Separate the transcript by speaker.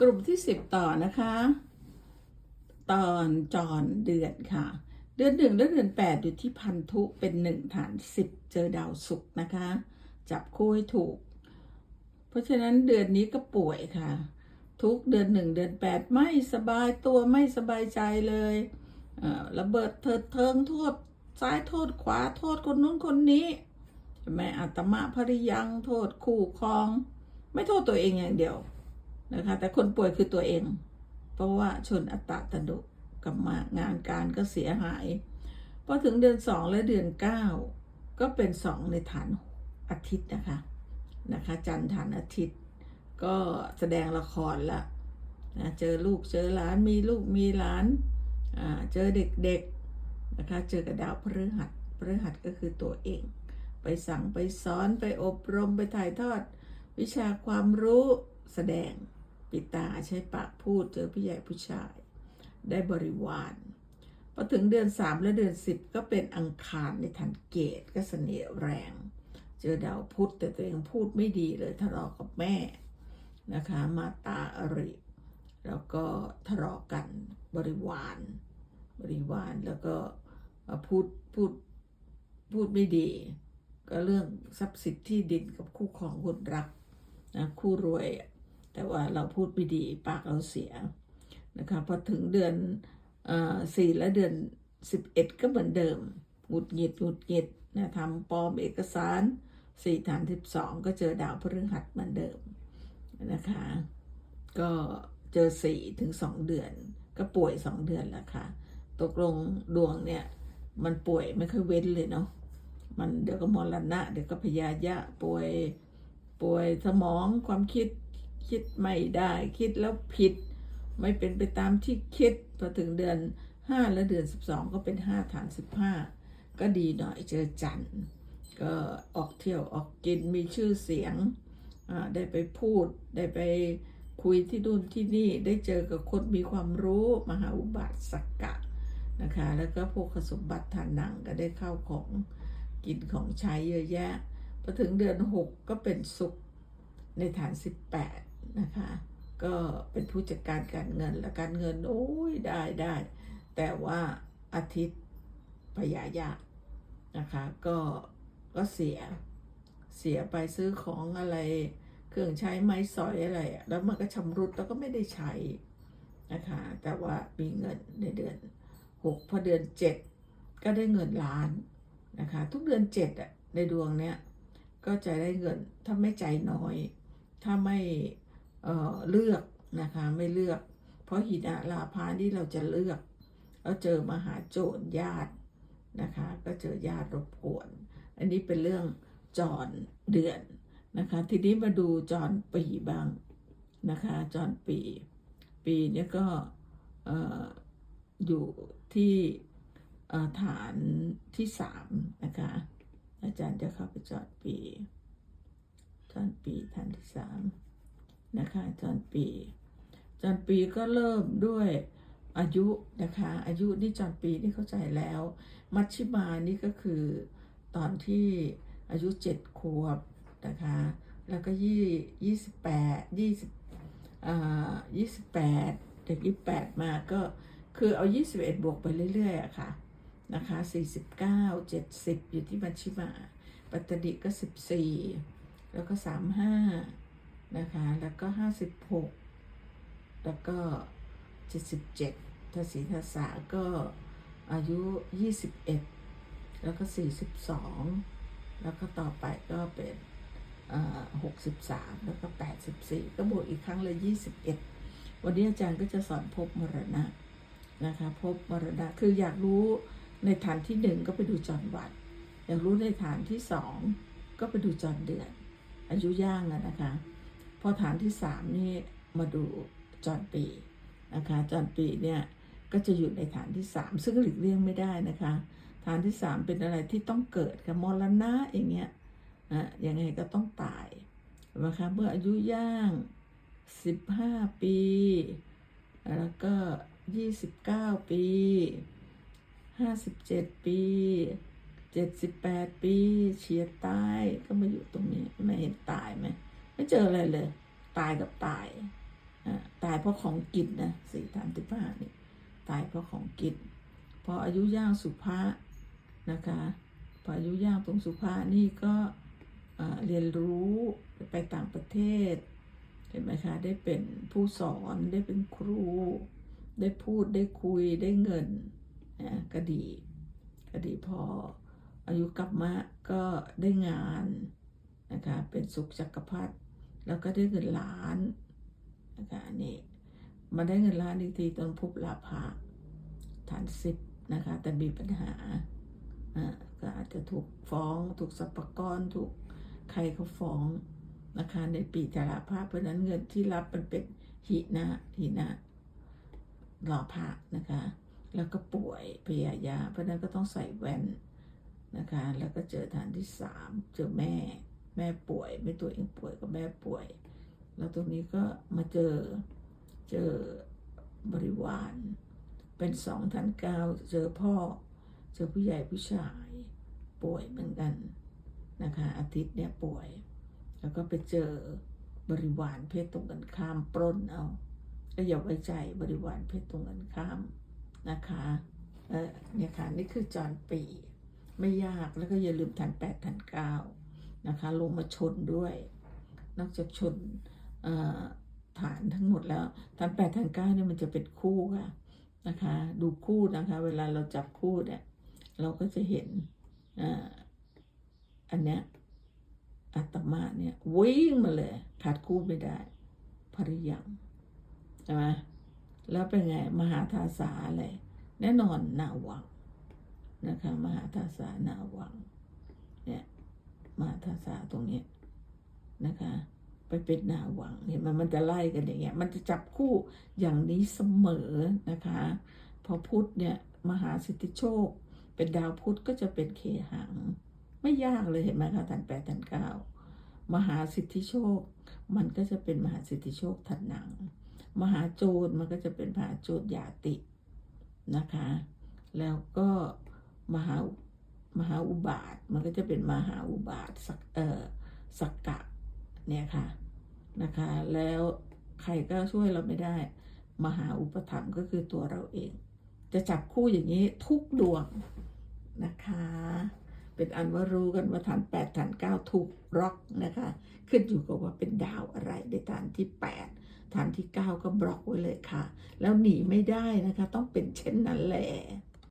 Speaker 1: กลุ่มที่สิบต่อนะคะ ตอนจรเดือนค่ะ เดือนหนึ่งและเดือนแปดอยู่ที่พันธุเป็นหนึ่งฐานสิบเจอดาวศุกร์นะคะ จับคู่ให้ถูก เพราะฉะนั้นเดือนนี้ก็ป่วยค่ะ ทุกเดือนหนึ่งเดือนแปดไม่สบายตัวไม่สบายใจเลยระเบิดเถิดเทิงโทษซ้ายโทษขวาโทษคนนู้นคนนี้ใช่อัตมะภริยังโทษคู่ครอง ไม่โทษตัวเองอย่างเดียว นะคะ แต่คนป่วยคือตัวเอง เพราะว่าชนอัตตตดุกลับมางานการก็เสียหายพอถึงเดือนสองและเดือนเก้าก็เป็นสองในฐานอาทิตย์นะคะนะคะ จันทร์ฐานอาทิตย์ ก็แสดงละครละนะเจอลูกเจอหลานมีลูกมีหลานเจอเด็กๆนะคะเจอกับดาวพฤหัสพฤหัสก็คือตัวเอง ไปสั่งไปสอนไปอบรมไปถ่ายทอด วิชาความรู้แสดง ปิดตาใช้ปากพูดเจอผู้ใหญ่ผู้ชาย ได้บริวารพอถึงเดือนสามและเดือนสิบก็เป็นอังคารในฐานเกตก็เสน่ห์แรง เจอดาวพุธแต่ตัวเองพูดไม่ดีเลยทะเลาะกับแม่นะคะ มาตาอริ แล้วก็ทะเลาะกันบริวาร บริวารแล้วก็พูดพูดพูดไม่ดี ก็เรื่องทรัพย์สินที่ดินกับคู่ครองคนรักนะคู่รวย แต่ว่าเราพูดไม่ดีปากเราเสียนะคะพอถึงเดือนสี่และเดือนสิบเอ็ดก็เหมือนเดิมหงุดหงิดหงุดหงิดนะทำปลอมเอกสารสี่ฐานสิบสองก็เจอดาวพฤหัสเหมือนเดิมนะคะ ก็เจอสี่ถึงสองเดือน ก็ป่วยสองเดือนแล้วค่ะ ตกลงดวงเนี่ยมันป่วยไม่ค่อยเว้นเลยเนาะมันเดี๋ยวก็มรณะเดี๋ยวก็พยายะป่วยป่วยสมองความคิด คิดไม่ได้คิดแล้วผิด ไม่เป็นไปตามที่คิดพอถึงเดือนห้าและเดือนสิบสองก็เป็นห้าฐานสิบห้าก็ดีหน่อยเจอจันทร์ก็ออกเที่ยวออกกินมีชื่อเสียง ได้ไปพูดได้ไปคุยที่นู่นที่นี่ได้เจอกับคนมีความรู้มหาอุบาสกกะนะคะ แล้วก็พวกสมบัติฐานหนังก็ได้เข้าของกินของใช้เยอะแยะพอถึงเดือนหกก็เป็นสุขในฐานสิบแปด นะคะ ก็เป็นผู้จัดการการเงินและการเงินโอ้ยได้ได้แต่ว่าอาทิตย์พยายากนะคะก็ก็เสียเสียไปซื้อของอะไร เครื่องใช้ไม้สอยอะไร แล้วมันก็ชำรุดแล้วก็ไม่ได้ใช้นะคะแต่ว่ามีเงินในเดือนหกพอเดือนเจ็ดก็ได้เงินล้านนะคะทุกเดือนเจ็ดอะในดวงเนี้ยก็จะได้เงินถ้าไม่ใจน้อย ถ้าไม่ เเลือกนะคะไม่เลือก เพราะหินะลาพาที่เราจะเลือกแล้วเจอมหาโจรญาตินะคะ ก็เจอญาติรบกวน อันนี้เป็นเรื่องจรเดือนนะคะ ทีนี้มาดูจรปีบ้างนะคะจรปี ปีเนี้ก็เอ่อยู่ที่ฐานที่สามนะคะ อาจารย์จะเข้าไปจอดปี จอนปีฐานที่สาม นะคะจอนปีจอนปีก็เริ่มด้วยอายุนะคะ อายุนี่จอนปีนี่เข้าใจแล้ว มัชชิมานี่ก็คือตอนที่อายุเจ็ดขวบนะคะ แล้วก็ยี่ยี่สิบแปดยี่สิบอ่ายี่สิบแปดเด็กยี่แปดมาก็คือเอายี่สิบเอ็ดบวกไปเรื่อยๆอะค่ะนะคะสี่สิบเก้าเจ็ดสิบอยู่ที่มัชชิมา ปัตตนิก็สิบสี่แล้วก็สามห้า นะคะ แล้วก็ห้าสิบหกแล้วก็เจ็ดสิบเจ็ดทศีทศาก็อายุยี่สิบเอ็ดแล้วก็สี่สิบสองแล้วก็ต่อไปก็เป็นหกสิบสามแล้วก็แปดสิบสี่ก็บวกอีกครั้งเลยยี่สิบเอ็ดวันนี้อาจารย์ก็จะสอนภพมรณะนะคะภพมรณะคืออยากรู้ในฐานที่หนึ่งก็ไปดูจรวัด อยากรู้ในฐานที่สองก็ไปดูจรเดือน อายุย่างอะนะคะ พอฐานที่สามนี่มาดูจรปีนะคะจรปีเนี่ยก็จะอยู่ในฐานที่สามซึ่งหลีกเลี่ยงไม่ได้นะคะ ฐานที่สามเป็นอะไรที่ต้องเกิดค่ะมรณะอย่างเงี้ยอะยังไงก็ต้องตายนะคะเมื่ออายุย่างสิบห้าปี แล้วก็ยี่สิบเก้าปีห้าสิบเจ็ดปีเจ็ดสิบแปดปี เฉียดตายก็มาอยู่ตรงนี้ไม่เห็นตายไหม ไม่เจออะไรเลย ตายกับตายตายเพราะของกินนะสี่ฐานสิบห้านี่ตายเพราะของกินพออายุย่างสุภาษนะคะพออายุย่างตรงสุภาษนี่ก็เอ่อเรียนรู้ไปต่างประเทศเห็นไหมคะได้เป็นผู้สอนได้เป็นครู ได้พูดได้คุยได้เงินนะก็ดีก็ดีพออายุกลับมาก็ได้งานนะคะเป็นสุขจักรพรรดิ แล้วก็ได้เงินล้านนะคะนี่มาได้เงินล้านอีกทีตอนพบลาภะฐานสิบนะคะ แต่มีปัญหาอ่าก็อาจจะถูกฟ้องถูกสรรพกรถูกใครเขาฟ้องนะคะในปีจาราภาพเพราะนั้นเงินที่รับมันเป็นหินะหินะหลาภะนะคะ แล้วก็ป่วยพยายาเพราะนั้นก็ต้องใส่แว่นนะคะ แล้วก็เจอฐานที่สามเจอแม่ ม่ป่วย ไม่ตัวเองป่วยก็แม่ป่วย แล้วตรงนี้ก็มาเจอเจอบริวาร เป็นสองฐานเก้าเจอพ่อ เจอผู้ใหญ่ผู้ชายป่วยเหมือนกันนะคะอาทิตย์เนี่ยป่วย แล้วก็ไปเจอบริวารเพศตรงกันข้ามปล้นเอาก็อย่าไว้ใจบริวารเพศตรงกันข้ามนะคะเออเนี่ยค่ะนี่คือจอนปี ไม่ยากแล้วก็อย่าลืมฐานแปดฐานเก้า นะคะลงมาชนด้วย นอกจากชนฐานทั้งหมดแล้วฐานแปดฐานเก้าเนี่ยมันจะเป็นคู่ค่ะนะคะ ดูคู่นะคะ เวลาเราจับคู่เนี่ยเราก็จะเห็นอ,อันเนี้ยอาตมาเนี่ยวิ่งมาเลย ขาดคู่ไม่ได้ภริยังใช่ไหมแล้วเป็นไง มหาทาสาอะไรแน่นอนนาวังนะคะ มหาทาสานาวังเนี่ย มาทาสาตรงนี้นะคะ ไปเป็นนาหวังเห็นไหมมันจะไล่กันอย่างเงี้ย มันจะจับคู่อย่างนี้เสมอนะคะ พอพุธเนี่ยมหาสิทธิโชค เป็นดาวพุธก็จะเป็นเคหัง ไม่ยากเลยเห็นไหมคะทันแปดทันเก้ามหาสิทธิโชค มันก็จะเป็นมหาสิทธิโชคทันหนัง มหาโจรมันก็จะเป็นมหาโจรยาตินะคะ แล้วก็มหา มหาอุบาท มันก็จะเป็นมหาอุบาทสักเอ่อสักกะเนี่ยค่ะนะคะ แล้วใครก็ช่วยเราไม่ได้ มหาอุปถัมภ์ก็คือตัวเราเอง จะจับคู่อย่างนี้ทุกดวงนะคะ เป็นอันว่ารู้กันว่าฐานแปดฐานเก้าถูกร็อกนะคะ ขึ้นอยู่กับว่าเป็นดาวอะไรในฐานที่แปดฐานที่เก้าก็บล็อกไว้เลยค่ะ แล้วหนีไม่ได้นะคะ ต้องเป็นเช่นนั้นแหละ